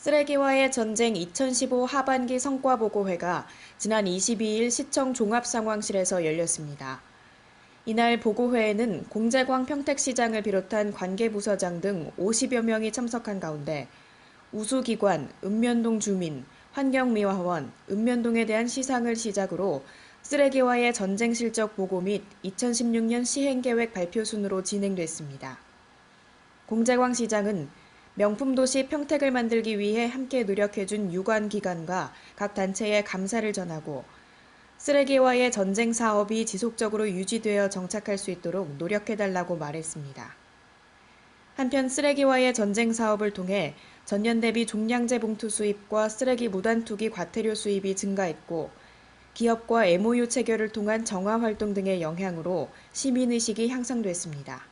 쓰레기와의 전쟁 2015 하반기 성과보고회가 지난 22일 시청 종합상황실에서 열렸습니다. 이날 보고회에는 공재광 평택시장을 비롯한 관계부서장 등 50여 명이 참석한 가운데 우수기관, 읍면동 주민, 환경미화원, 읍면동에 대한 시상을 시작으로 쓰레기와의 전쟁 실적 보고 및 2016년 시행계획 발표 순으로 진행됐습니다. 공재광 시장은 명품 도시 평택을 만들기 위해 함께 노력해준 유관 기관과 각 단체에 감사를 전하고 쓰레기와의 전쟁 사업이 지속적으로 유지되어 정착할 수 있도록 노력해달라고 말했습니다. 한편 쓰레기와의 전쟁 사업을 통해 전년 대비 종량제 봉투 수입과 쓰레기 무단 투기 과태료 수입이 증가했고 기업과 MOU 체결을 통한 정화 활동 등의 영향으로 시민의식이 향상됐습니다.